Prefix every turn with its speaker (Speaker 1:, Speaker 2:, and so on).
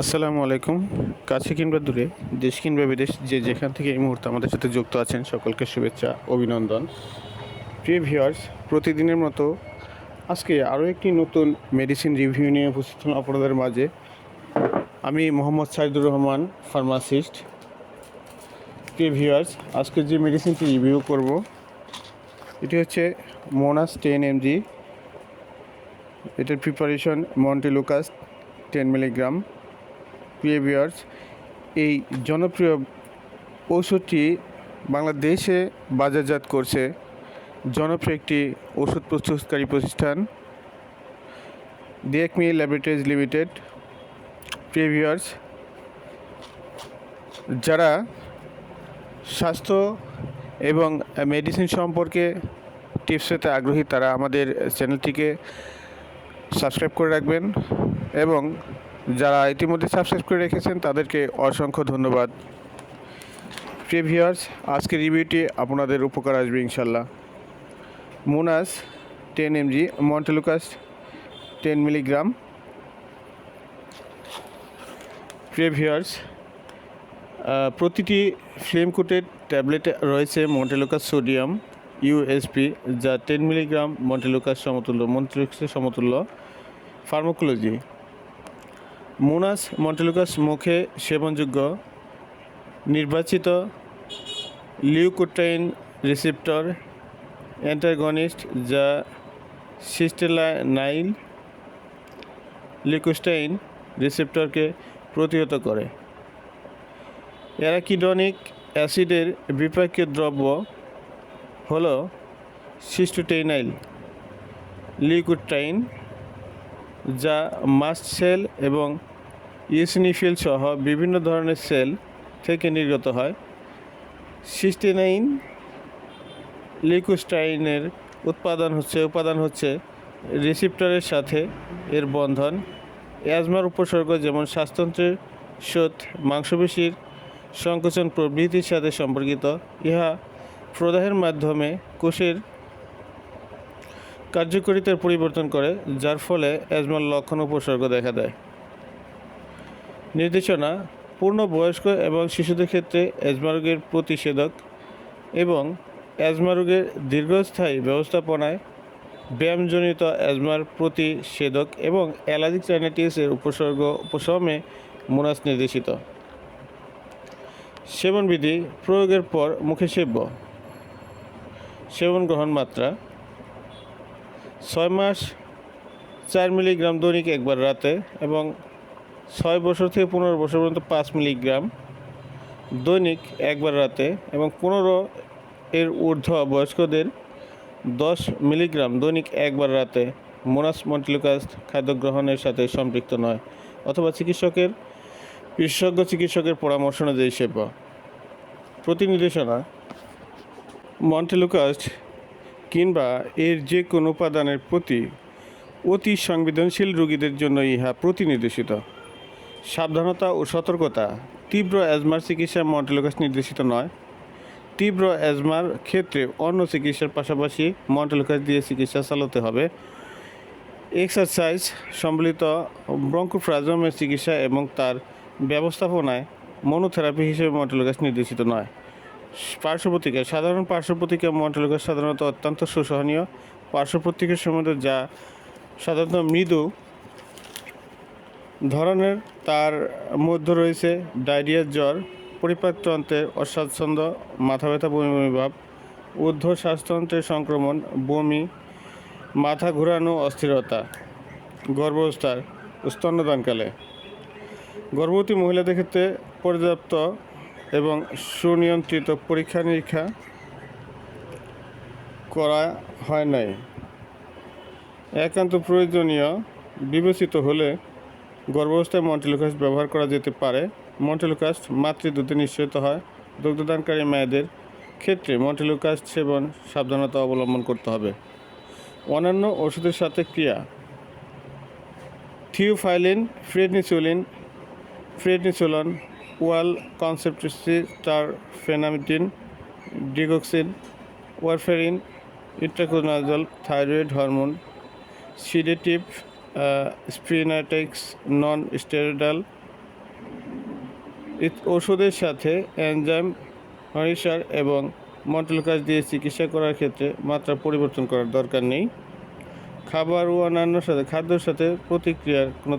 Speaker 1: আসসালামু আলাইকুম। কাছে কিংবা দূরে, দেশ কিংবা বিদেশ, যে যেখান থেকে এই মুহূর্তে আমাদের সাথে যুক্ত আছেন, সকলকে শুভেচ্ছা, অভিনন্দন। প্রিয় ভিউয়ার্স, প্রতিদিনের মতো আজকে আরও একটি নতুন মেডিসিন রিভিউ নিয়ে উপস্থিত হলাম আপনাদের মাঝে। আমি মোহাম্মদ সাইদুর রহমান, ফার্মাসিস্ট। প্রিয় ভিউয়ার্স, আজকে যে মেডিসিনটি রিভিউ করব, এটি হচ্ছে মোনাস টেন এমজি। এটার প্রিপারেশন মন্টেলুকাস টেন মিলিগ্রাম প্রিয় ভিউয়ার্স এই জনপ্রিয় ওষুধটি বাংলাদেশে বাজারজাত করছে। জনপ্রিয় একটি ওষুধ প্রস্তুতকারী প্রতিষ্ঠান দিয়েকমি ল্যাবরেটরিজ লিমিটেড প্রিয় যারা স্বাস্থ্য এবং মেডিসিন সম্পর্কে টিপস পেতে আগ্রহী, তারা আমাদের চ্যানেলটিকে সাবস্ক্রাইব করে রাখবেন এবং যারা ইতিমধ্যে সাবস্ক্রাইব করে রেখেছেন, তাদেরকে অসংখ্য ধন্যবাদ। প্রিভিয়ার্স আজকের রিভিউটি আপনাদের উপকার আসবে ইনশাল্লাহ Monas ten MG montelukast ten milligram প্রিভিয়ার্স প্রতিটি ফ্লেম কোটেড ট্যাবলেটে রয়েছে মন্টেলুকাস সোডিয়াম ইউএসপি যা টেন মিলিগ্রাম মন্টেলুকাস সমতুল্য মন্টেলুকাসের সমতুল্য ফার্মাকোলজি মোনাস মন্টেলুকাস মুখে সেবনযোগ্য নির্বাচিত লিউকোটাইন রিসিপ্টর অ্যান্টাগনিস্ট যা সিস্টেলানাইল লিকোস্টাইন রিসেপ্টরকে প্রতিহত করে। অ্যারাকিডনিক অ্যাসিডের বিপাকীয় দ্রব্য হল সিস্টোটেইনাইল লিকুটাইন যা মাস্ট সেল এবং ইউসিনিফিল সহ বিভিন্ন ধরনের সেল থেকে নির্গত হয়। সিস্টেনাইন লিকুস্টাইনের উৎপাদন হচ্ছে, উপাদান হচ্ছে রিসিপ্টরের সাথে এর বন্ধন। অ্যাজমার উপসর্গ যেমন শ্বাসতন্ত্রের শোধ মাংসপেশির সংকোচন প্রভৃতির সাথে সম্পর্কিত। ইহা প্রদাহের মাধ্যমে কোষের কার্যকারিতার পরিবর্তন করে, যার ফলে অ্যাজমার লক্ষণ উপসর্গ দেখা দেয়। নির্দেশনা পূর্ণ বয়স্ক এবং শিশুদের ক্ষেত্রে অ্যাজমা রোগের প্রতিষেধক এবং অ্যাজমা রোগের দীর্ঘস্থায়ী ব্যবস্থাপনায় ব্যায়ামজনিত অ্যাজমার প্রতিষেধক এবং অ্যালার্জিক রাইনাইটিসের উপসর্গ উপশমে মোনাস নির্দেশিত। সেবনবিধি, প্রয়োগের পর মুখে সেব্য। সেবন গ্রহণ মাত্রা ছয় মাস, চার মিলিগ্রাম দৈনিক একবার রাতে এবং ছয় বছর থেকে পনেরো বছর পর্যন্ত পাঁচ মিলিগ্রাম দৈনিক একবার রাতে এবং পনেরো এর ঊর্ধ্ব বয়স্কদের দশ মিলিগ্রাম দৈনিক একবার রাতে মোনাস মন্টিলুকাস খাদ্য গ্রহণের সাথে সম্পৃক্ত নয় অথবা চিকিৎসকের, বিশেষজ্ঞ চিকিৎসকের পরামর্শ অনুযায়ী সেবা প্রতি নির্দেশনা মন্টেলুকাস্ট কিংবা এর যে কোনো উপাদানের প্রতি অতি সংবেদনশীল রোগীদের জন্য ইহা প্রতিনির্দেশিত। সাবধানতা ও সতর্কতা তীব্র অ্যাজমার চিকিৎসা মন্টেলুকাস নির্দেশিত নয়। তীব্র অ্যাজমার ক্ষেত্রে অন্য চিকিৎসার পাশাপাশি মন্টেলুকাস দিয়ে চিকিৎসা চালাতে হবে। এক্সারসাইজ সম্বলিত ব্রঙ্কোফ্রাজমের চিকিৎসা এবং তার ব্যবস্থাপনায় মনোথেরাপি হিসেবে মন্টেলুকাস নির্দেশিত নয়। পার্শ্ব প্রতিক্রিয়া সাধারণ পার্শ্ব প্রতিক্রিয়া সাধারণত অত্যন্ত সুসহনীয়। পার্শ্ব প্রতিক্রিয়ার সম্বন্ধে যা সাধারণত মৃদু ধরনের, তার মধ্যে রয়েছে ডায়রিয়া, জ্বর পরিপাকতন্ত্রের অস্বাচ্ছন্দ্য মাথা ব্যথা, বমি ভাব, ঊর্ধ্ব শ্বাসতন্ত্রের সংক্রমণ, বমি, মাথা ঘোরানো, অস্থিরতা গর্ভাবস্থার স্তন্যদানকালে। গর্ভবতী মহিলাদের ক্ষেত্রে পর্যাপ্ত এবং সুনিয়ন্ত্রিত পরীক্ষা নিরীক্ষা করা হয় নাই। একান্ত প্রয়োজনীয় বিবেচিত হলে গর্ভাবস্থায় মন্টেলুকাস ব্যবহার করা যেতে পারে। মন্টেলুকাস মাতৃদুধে নিশ্চিত হয়। দুগ্ধদানকারী মেয়েদের ক্ষেত্রে মন্টেলুকাস সেবন সাবধানতা অবলম্বন করতে হবে। অন্যান্য ওষুধের সাথে ক্রিয়া। Theophylline, prednisolone, prednisolone oral contraceptive ফেনামিটিন digoxin warfarin itraconazole thyroid hormone sedative স্প্রিনাটেক্স non steroidal ওষুধের সাথে এনজাইম হরিসার এবং মন্টলকাস দিয়ে চিকিৎসা করার ক্ষেত্রে মাত্রা পরিবর্তন করার দরকার নেই। খাবার ও অন্যান্য সাথে, খাদ্যের সাথে প্রতিক্রিয়ার কোনো